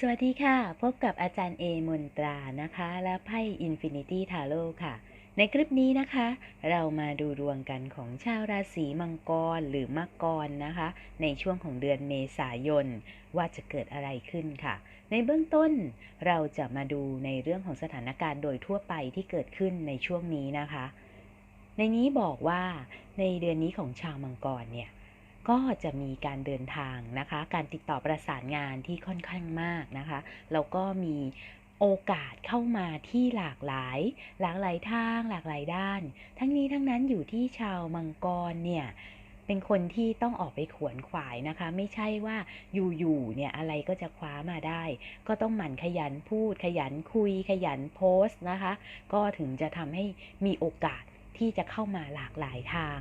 สวัสดีค่ะ พบกับอาจารย์เอมนตรานะคะ และไพ่ Infinity Tarot ค่ะ ในคลิปนี้นะคะ เรามาดูดวงกันของชาวราศีมังกรหรือมังกรนะคะ ในช่วงของเดือนเมษายน ว่าจะเกิดอะไรขึ้นค่ะ ในเบื้องต้นเราจะมาดูในเรื่องของสถานการณ์โดยทั่วไปที่เกิดขึ้นในช่วงนี้นะคะ ในนี้บอกว่าในเดือนนี้ของชาวมังกรเนี่ย ก็จะมีการเดินทางนะคะ การติดต่อประสานงานที่ค่อนข้างมากนะคะ แล้วก็มีโอกาสเข้ามาที่หลากหลาย หลากหลายทาง หลากหลายด้าน ทั้งนี้ทั้งนั้นอยู่ที่ชาวมังกรเนี่ยเป็นคนที่ต้องออกไปขวนขวายนะคะ ไม่ใช่ว่าอยู่ๆเนี่ยอะไรก็จะคว้ามาได้ ก็ต้องหมั่นขยันพูด ขยันคุย ขยันโพสต์นะคะ ก็ถึงจะทำให้มีโอกาส ที่จะเข้ามาหลากหลายทาง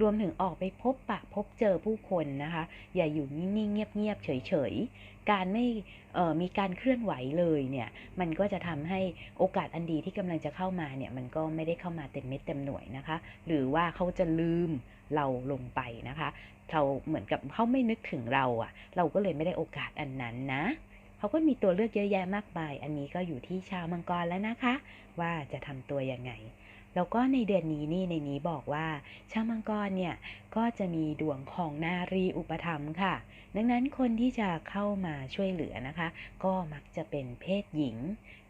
รวมถึงออกไปพบปะพบเจอผู้คนนะคะ อย่าอยู่นิ่งๆเงียบๆเฉยๆ การไม่มีการเคลื่อนไหวเลยเนี่ย มันก็จะทำให้โอกาสอันดีที่กำลังจะเข้ามาเนี่ย มันก็ไม่ได้เข้ามาเต็มเม็ดเต็มหน่วยนะคะ หรือว่าเขาจะลืมเราลงไปนะคะ เราเหมือนกับเขาไม่นึกถึงเราอะ่ะ เราก็เลยไม่ได้โอกาสอันนั้นนะเขาก็มีตัวเลือกเยอะแยะมากมาย อันนี้ก็อยู่ที่ชาวมังกรแล้วนะคะ ว่าจะทำตัวยังไง แล้วก็ในเดือนนี้นี่ในนี้บอกว่าชาวมังกรเนี่ยก็จะมีดวงของนารีอุปถัมค่ะ ดังนั้นคนที่จะเข้ามาช่วยเหลือนะคะ ก็มักจะเป็นเพศหญิง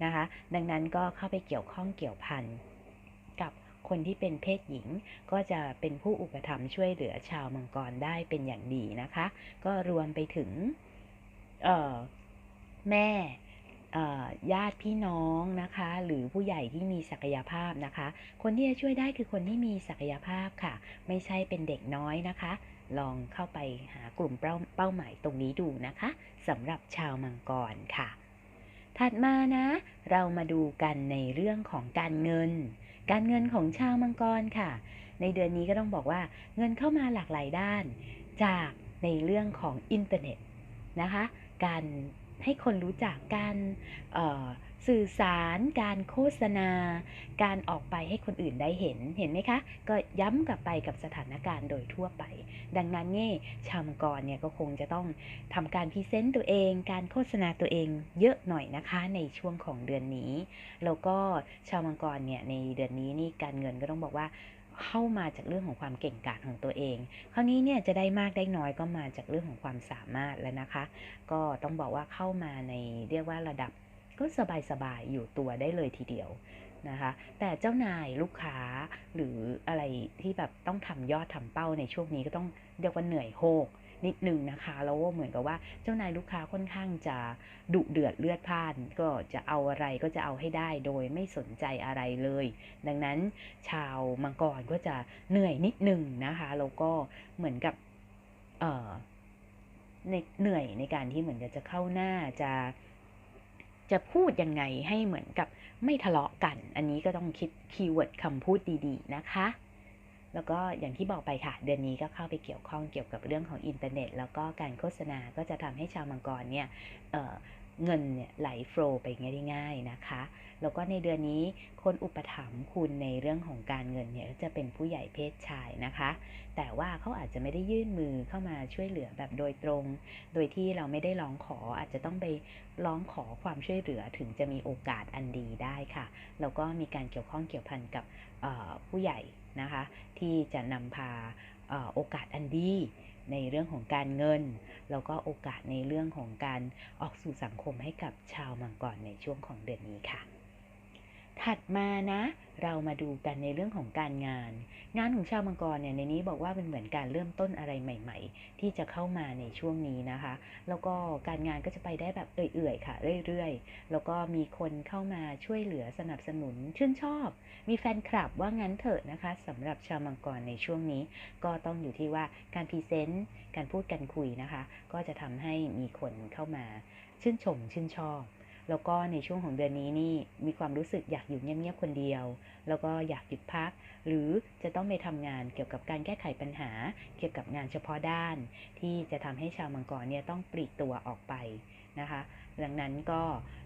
นะคะ ดังนั้นก็เข้าไปเกี่ยวข้องเกี่ยวพันกับคนที่เป็นเพศหญิงก็จะเป็นผู้อุปถัมภ์ช่วยเหลือชาวมังกรได้เป็นอย่างดีนะคะ ก็รวมไปถึงแม่ ญาติพี่น้องนะคะ หรือผู้ใหญ่ที่มีศักยภาพนะคะ คนที่จะช่วยได้คือคนที่มีศักยภาพค่ะ ไม่ใช่เป็นเด็กน้อยนะคะ ลองเข้าไปหากลุ่มเป้าเป้าหมายตรงนี้ดูนะคะสำหรับชาวมังกรค่ะ ถัดมานะ เรามาดูกันในเรื่องของการเงิน การเงินของชาวมังกรค่ะ ในเดือนนี้ก็ต้องบอกว่าเงินเข้ามาหลากหลายด้าน จากในเรื่องของอินเทอร์เน็ตนะคะ การ ให้คนรู้จักการสื่อสาร การโฆษณา การออกไปให้คนอื่นได้เห็น เห็นไหมคะ ก็ย้ำกลับไปกับสถานการณ์โดยทั่วไป ดังนั้นนี่ชาวมังกรเนี่ยก็คงจะต้องทำการพรีเซนต์ตัวเอง การโฆษณาตัวเองเยอะหน่อยนะคะในช่วงของเดือนนี้ แล้วก็ชาวมังกรเนี่ยในเดือนนี้นี่การเงินก็ต้องบอกว่า เข้ามาจากเรื่องของความเก่งกาจของตัวเอง คราวนี้เนี่ยจะได้มากได้น้อยก็มาจากเรื่องของความสามารถแล้วนะคะ ก็ต้องบอกว่าเข้ามาในเรียกว่าระดับก็สบายๆอยู่ตัวได้เลยทีเดียวนะคะแต่เจ้านายลูกค้าหรืออะไรที่แบบต้องทำยอดทำเป้าในช่วงนี้ก็ต้องเรียกว่าเหนื่อยโฮก นิดหนึ่งนะคะแล้วเหมือนกับว่าเจ้านายลูกค้าค่อนข้างจะดุเดือดเลือดพ่าน ก็จะเอาอะไรก็จะเอาให้ได้โดยไม่สนใจอะไรเลย ดังนั้นชาวมังกรก็จะเหนื่อยนิดหนึ่งนะคะแล้วก็เหมือนกับเออเหนื่อยในการที่เหมือนจะเข้าหน้าจะจะพูดยังไงให้เหมือนกับไม่ทะเลาะกัน อันนี้ก็ต้องคิดคีย์เวิร์ดคำพูดดีๆนะคะ แล้วก็อย่างที่บอกไปค่ะ เดือนนี้ก็เข้าไปเกี่ยวข้องเกี่ยวกับเรื่องของอินเทอร์เน็ต แล้วก็การโฆษณาก็จะทำให้ชาวมังกรเนี่ยเเงินเนี่ยไหลโฟลไปง่ายๆนะคะ แล้วก็ในเดือนนี้คนอุปถัมภ์คุณในเรื่องของการเงินเนี่ยจะเป็นผู้ใหญ่เพศชายนะคะ แต่ว่าเขาอาจจะไม่ได้ยื่นมือเข้ามาช่วยเหลือแบบโดยตรง โดยที่เราไม่ได้ร้องขออาจจะต้องไปร้องขอความช่วยเหลือถึงจะมีโอกาสอันดีได้ค่ะ แล้วก็มีการเกี่ยวข้องเกี่ยวพันกับผู้ใหญ่ นะคะ ที่จะนำพาโอกาสอันดีในเรื่องของการเงิน แล้วก็โอกาสในเรื่องของการออกสู่สังคมให้กับชาวมังกรในช่วงของเดือนนี้ค่ะ ถัดมานะ เรามาดูกันในเรื่องของการงาน งานของชาวมังกรเนี่ยในนี้บอกว่าเป็นเหมือนการเริ่มต้นอะไรใหม่ ๆ ที่จะเข้ามาในช่วงนี้นะคะ แล้วก็การงานก็จะไปได้แบบเอื่อยๆค่ะ เรื่อยๆ แล้วก็มีคนเข้ามาช่วยเหลือสนับสนุนชื่นชอบ มีแฟนคลับว่างั้นเถอะนะคะสำหรับชาวมังกรในช่วงนี้ ก็ต้องอยู่ที่ว่าการพรีเซนต์การพูดกันคุยนะคะ ก็จะทำให้มีคนเข้ามาชื่นชมชื่นชอบ แล้วก็ในช่วงของเดือนนี้นี่มีความรู้สึกอยากอยู่เงียบๆคนเดียว แล้วก็อยากหยุดพัก หรือจะต้องไปทำงานเกี่ยวกับการแก้ไขปัญหา เกี่ยวกับงานเฉพาะด้าน ที่จะทำให้ชาวมังกรเนี่ยต้องปลีกตัวออกไปนะคะดังนั้นก็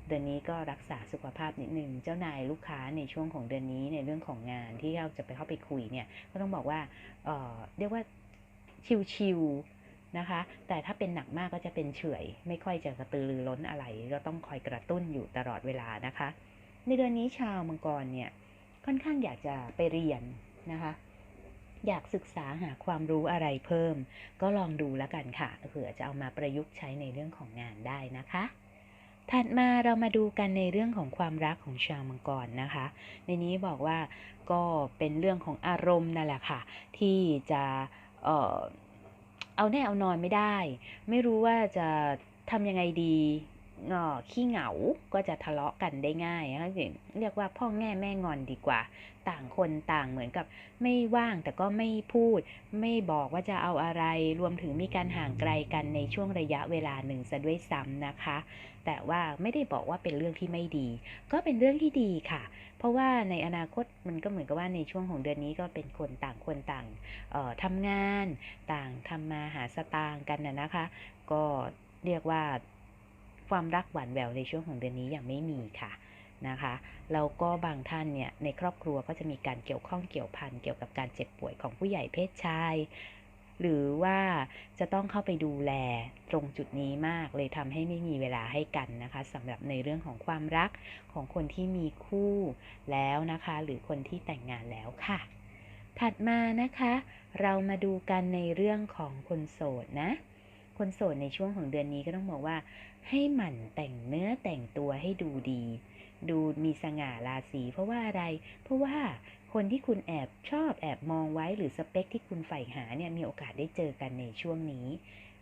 เดือนนี้ก็รักษาสุขภาพนิดนึง เจ้านายลูกค้าในช่วงของเดือนนี้ในเรื่องของงานที่เราจะไปเข้าไปคุยเนี่ย ก็ต้องบอกว่าเเรียกว่าชิวๆ นะคะ แต่ถ้าเป็นหนักมากก็จะเป็นเฉื่อย ไม่ค่อยจะกระตือรือร้นอะไร ก็ต้องคอยกระตุ้นอยู่ตลอดเวลานะคะ ในเดือนนี้ชาวมังกรเนี่ยค่อนข้างอยากจะไปเรียนนะคะ อยากศึกษาหาความรู้อะไรเพิ่ม ก็ลองดูแล้วกันค่ะเผื่อจะเอามาประยุกต์ใช้ในเรื่องของงานได้นะคะ ถัดมาเรามาดูกันในเรื่องของความรักของชาวมังกรนะคะ ในนี้บอกว่าก็เป็นเรื่องของอารมณ์นั่นแหละค่ะ ที่จะเอ่อ เอาแน่เอานอนไม่ได้ ไม่รู้ว่าจะทำยังไงดี ขี้เหงาก็จะทะเลาะกันได้ง่ายนะคะเรียกว่าพ่อแง่แม่งอนดีกว่า ต่างคนต่างเหมือนกับไม่ว่างแต่ก็ไม่พูด ไม่บอกว่าจะเอาอะไร รวมถึงมีการห่างไกลกันในช่วงระยะเวลาหนึ่งซะด้วยซ้ำนะคะ แต่ว่าไม่ได้บอกว่าเป็นเรื่องที่ไม่ดี ก็เป็นเรื่องที่ดีค่ะ เพราะว่าในอนาคตมันก็เหมือนกับว่าในช่วงของเดือนนี้ก็เป็นคนต่างคนต่างออทำงาน ต่างทำมาหาสตางค์กันนะนะคะ ก็เรียกว่า ความรักหวานแหววในช่วงของเดือนนี้ยังไม่มีค่ะนะคะแล้วก็บางท่านเนี่ยในครอบครัวก็จะมีการเกี่ยวข้องเกี่ยวพันเกี่ยวกับการเจ็บป่วยของผู้ใหญ่เพศชาย หรือว่าจะต้องเข้าไปดูแลตรงจุดนี้มากเลยทำให้ไม่มีเวลาให้กันนะคะสำหรับในเรื่องของความรักของคนที่มีคู่แล้วนะคะ หรือคนที่แต่งงานแล้วค่ะ ถัดมานะคะ เรามาดูกันในเรื่องของคนโสดนะ คนโสดในช่วงของเดือนนี้ก็ต้องบอกว่า ให้หมั่นแต่งเนื้อแต่งตัวให้ดูดี ดูมีสง่าราศีเพราะว่าอะไร เพราะว่าคนที่คุณแอบชอบแอบมองไว้หรือสเปคที่คุณใฝ่หาเนี่ยมีโอกาสได้เจอกันในช่วงนี้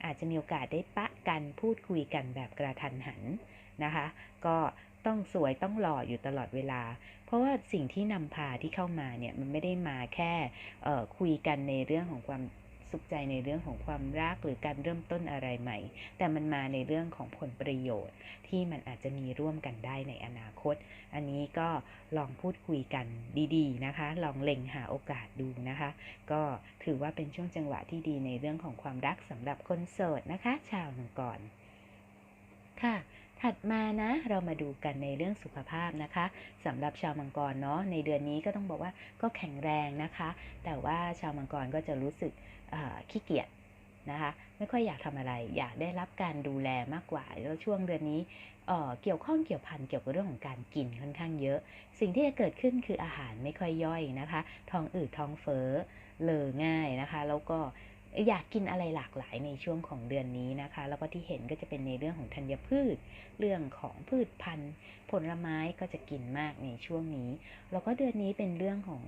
อาจจะมีโอกาสได้ปะกันพูดคุยกันแบบกระทันหันนะคะ ก็ต้องสวยต้องหล่ออยู่ตลอดเวลา เพราะว่าสิ่งที่นำพาที่เข้ามาเนี่ยมันไม่ได้มาแค่คุยกันในเรื่องของความ สุขใจในเรื่องของความรักหรือการเริ่มต้นอะไรใหม่ แต่มันมาในเรื่องของผลประโยชน์ ที่มันอาจจะมีร่วมกันได้ในอนาคต อันนี้ก็ลองพูดคุยกันดี ๆ นะคะ ลองเล็งหาโอกาสดูนะคะ ก็ถือว่าเป็นช่วงจังหวะที่ดีในเรื่องของความรักสำหรับคนโสดนะคะ ชาวมังกรค่ะถัดมานะเรามาดูกันในเรื่องสุขภาพนะคะสำหรับชาวมังกรเนาะในเดือนนี้ก็ต้องบอกว่าก็แข็งแรงนะคะ แต่ว่าชาวมังกรก็จะรู้สึก ขี้เกียจนะคะไม่ค่อยอยากทำอะไร อยากได้รับการดูแลมากกว่า แล้วช่วงเดือนนี้เเกี่ยวข้องเกี่ยวพันเกี่ยวกับเรื่องของการกินค่อนข้างเยอะ สิ่งที่จะเกิดขึ้นคืออาหารไม่ค่อยย่อยนะคะ ท้องอืดท้องเฟ้อเลอง่ายนะคะ แล้วก็ อยากกินอะไรหลากหลายในช่วงของเดือนนี้นะคะ แล้วก็ที่เห็นก็จะเป็นในเรื่องของธัญพืช เรื่องของพืชพันธุ์ ผลไม้ก็จะกินมากในช่วงนี้ แล้วก็เดือนนี้เป็นเรื่องของ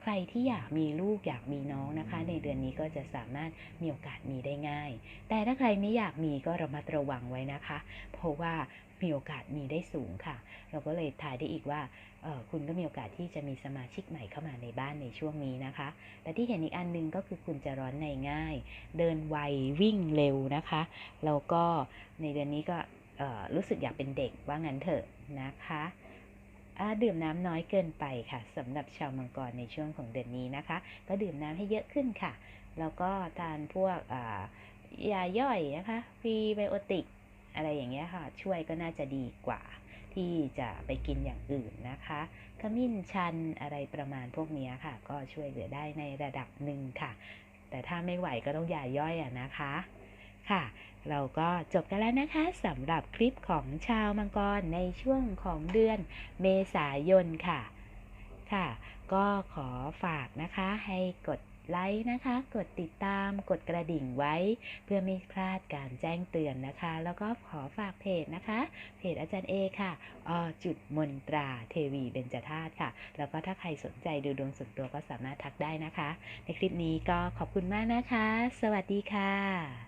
ใครที่อยากมีลูกอยากมีน้องนะคะ ในเดือนนี้ก็จะสามารถมีโอกาสมีได้ง่าย แต่ถ้าใครไม่อยากมีก็ระมัดระวังไว้นะคะ เพราะว่า มีโอกาสมีได้สูงค่ะ เราก็เลยทายได้อีกว่าคุณก็มีโอกาสที่จะมีสมาชิกใหม่เข้ามาในบ้านในช่วงนี้นะคะ แต่ที่เห็นอีกอันนึงก็คือคุณจะร้อนในง่าย เดินไววิ่งเร็วนะคะ แล้วก็ในเดือนนี้ก็รู้สึกอยากเป็นเด็กว่างั้นเถอะนะคะดื่มน้ำน้อยเกินไปค่ะสำหรับชาวมังกรในช่วงของเดือนนี้นะคะ ก็ดื่มน้ำให้เยอะขึ้นค่ะ แล้วก็ทานพวกยาย่อยนะคะพรีไบโอติก อะไรอย่างเงี้ยค่ะ ช่วยก็น่าจะดีกว่า ที่จะไปกินอย่างอื่นนะคะ ขมิ้นชันอะไรประมาณพวกนี้ค่ะ ก็ช่วยเหลือได้ในระดับหนึ่งค่ะ แต่ถ้าไม่ไหวก็ต้องอย่าย่อยอะนะคะค่ะ เราก็จบกันแล้วนะคะสำหรับคลิปของชาวมังกรในช่วงของเดือนเมษายนค่ะ ค่ะ ก็ขอฝากนะคะให้กด ไลค์นะคะ กดติดตาม กดกระดิ่งไว้ เพื่อไม่พลาดการแจ้งเตือนนะคะ แล้วก็ขอฝากเพจนะคะ เพจอาจารย์เอค่ะอจุดมนตราเทวีเบญจธาตุค่ะ แล้วก็ถ้าใครสนใจดูดวงส่วนตัวก็สามารถทักได้นะคะ ในคลิปนี้ก็ขอบคุณมากนะคะ สวัสดีค่ะ